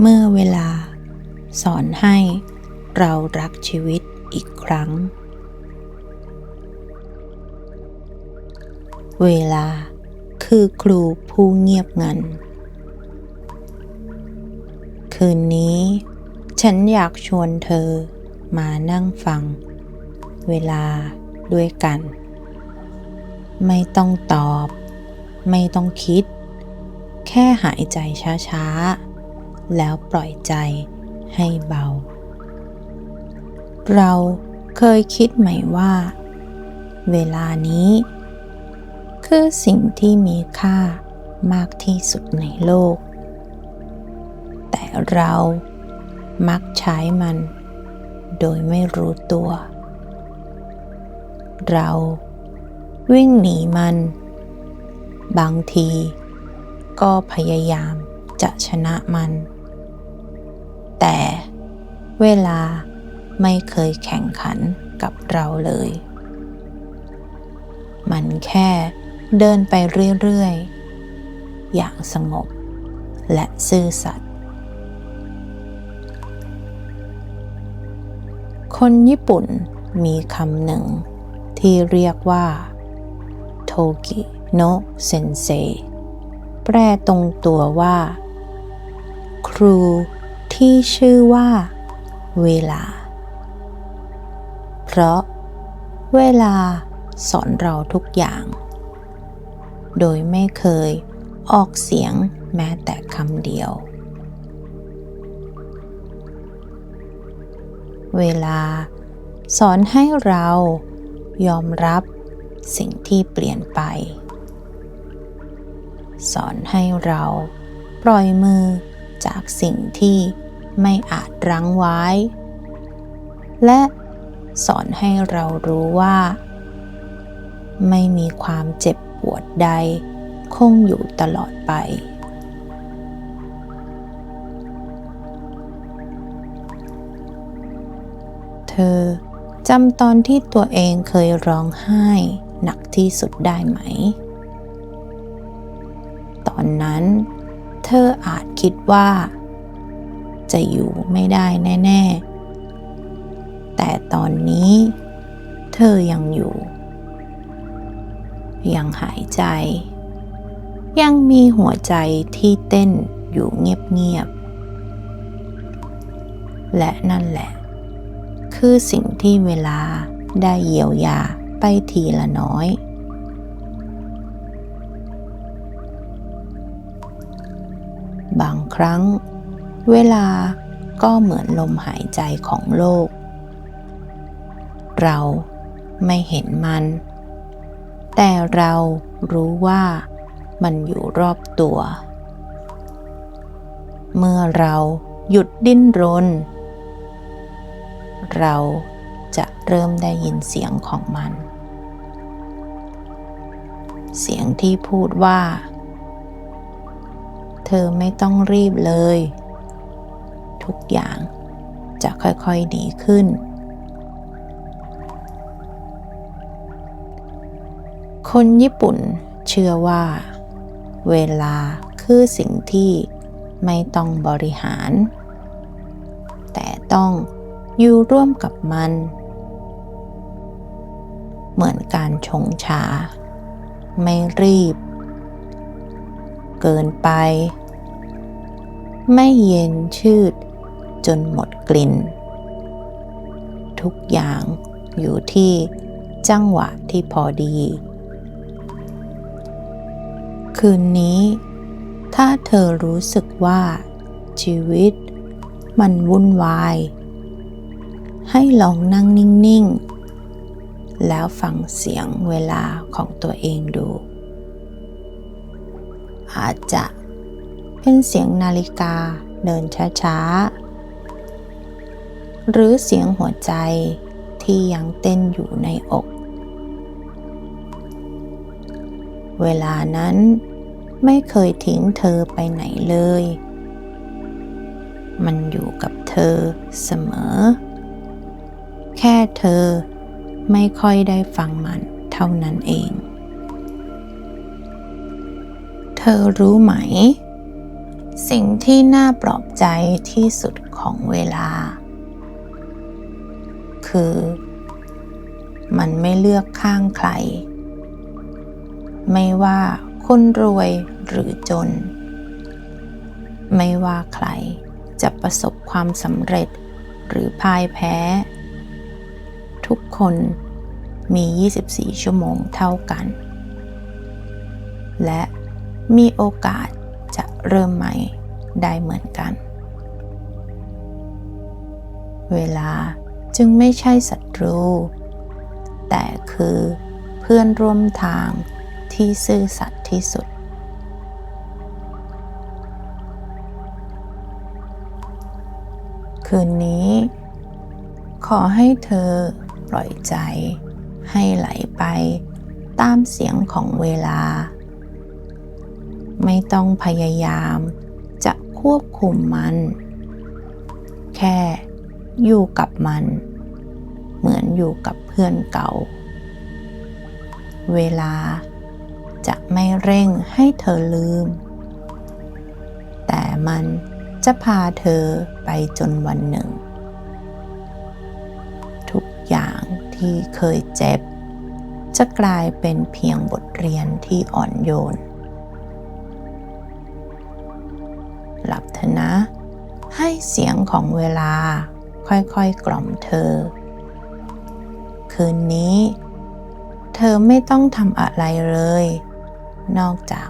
เมื่อเวลา สอนให้เรารักชีวิตอีกครั้ง เวลาคือครูผู้เงียบงัน คืนนี้ ฉันอยากชวนเธอมานั่งฟัง เวลาด้วยกัน ไม่ต้องตอบ ไม่ต้องคิด แค่หายใจช้าๆ แล้วปล่อยใจให้เบา เราเคยคิดไหมว่า เวลานี้ คือสิ่งที่มีค่ามากที่สุดในโลก แต่เรามักใช้มัน โดยไม่รู้ตัว เราวิ่งหนีมัน บางทีก็พยายามจะชนะมัน เวลาไม่เคยแข่งขันกับเราเลย มันแค่เดินไปเรื่อย ๆ อย่างสงบและซื่อสัตย์คนญี่ปุ่นมีคำหนึ่งที่เรียกว่า โทกิโนเซนเซ แปลตรงตัวว่า ครูที่ชื่อว่า เวลา เพราะเวลาสอนเราทุกอย่าง โดยไม่เคยออกเสียงแม้แต่คำเดียว เวลาสอนให้เรายอมรับสิ่งที่เปลี่ยนไป สอนให้เราปล่อยมือจากสิ่งที่ ไม่อาจรั้งไว้ และสอนให้เรารู้ว่า ไม่มีความเจ็บปวดใด คงอยู่ตลอดไป เธอจำตอนที่ตัวเองเคยร้องไห้หนักที่สุดได้ไหม ตอนนั้น เธออาจคิดว่า จะอยู่ไม่ได้แน่ ๆ แต่ตอนนี้เธอยังอยู่ ยังหายใจ ยังมีหัวใจที่เต้นอยู่เงียบ ๆ และนั่นแหละ คือสิ่งที่เวลาได้เยียวยาไปทีละน้อยบางครั้ง เวลาก็เหมือนลมหายใจของโลก เราไม่เห็นมัน แต่เรารู้ว่ามันอยู่รอบตัว เมื่อเราหยุดดิ้นรน เราจะเริ่มได้ยินเสียงของมัน เสียงที่พูดว่า เธอไม่ต้องรีบเลย ทุกอย่าง จะค่อยๆดีขึ้น คนญี่ปุ่นเชื่อว่า เวลาคือสิ่งที่ไม่ต้องบริหาร แต่ต้องอยู่ร่วมกับมัน เหมือนการชงชา ไม่รีบ เกินไป ไม่เย็นชืด จนหมดกลิ่น ทุกอย่างอยู่ที่จังหวะที่พอดี คืนนี้ ถ้าเธอรู้สึกว่า ชีวิตมันวุ่นวาย ให้ลองนั่งนิ่ง ๆ แล้วฟังเสียงเวลาของตัวเองดู อาจจะเป็นเสียงนาฬิกาเดินช้า ๆ หรือเสียงหัวใจที่ยังเต้นอยู่ในอก เวลานั้นไม่เคยทิ้งเธอไปไหนเลย มันอยู่กับเธอเสมอ แค่เธอไม่ค่อยได้ฟังมันเท่านั้นเอง เธอรู้ไหม สิ่งที่น่าปลอบใจที่สุดของเวลา คือ มันไม่เลือกข้างใคร ไม่ว่าคนรวยหรือจน ไม่ว่าใครจะประสบความสำเร็จหรือพ่ายแพ้ ทุกคนมี 24 ชั่วโมงเท่ากัน และมีโอกาสจะเริ่มใหม่ได้เหมือนกัน เวลา จึงไม่ใช่ศัตรู แต่คือเพื่อนร่วมทางที่ซื่อสัตย์ที่สุด คืนนี้ ขอให้เธอปล่อยใจ ให้ไหลไปตามเสียงของเวลา ไม่ต้องพยายามจะควบคุมมัน แค่ อยู่กับมัน เหมือนอยู่กับเพื่อนเก่า เวลาจะไม่เร่งให้เธอลืม แต่มันจะพาเธอไปจนวันหนึ่ง ทุกอย่างที่เคยเจ็บ จะกลายเป็นเพียงบทเรียนที่อ่อนโยน หลับเถอะนะ ให้เสียงของเวลา ค่อยๆกล่อมเธอ คืนนี้ เธอไม่ต้องทำอะไรเลย นอกจาก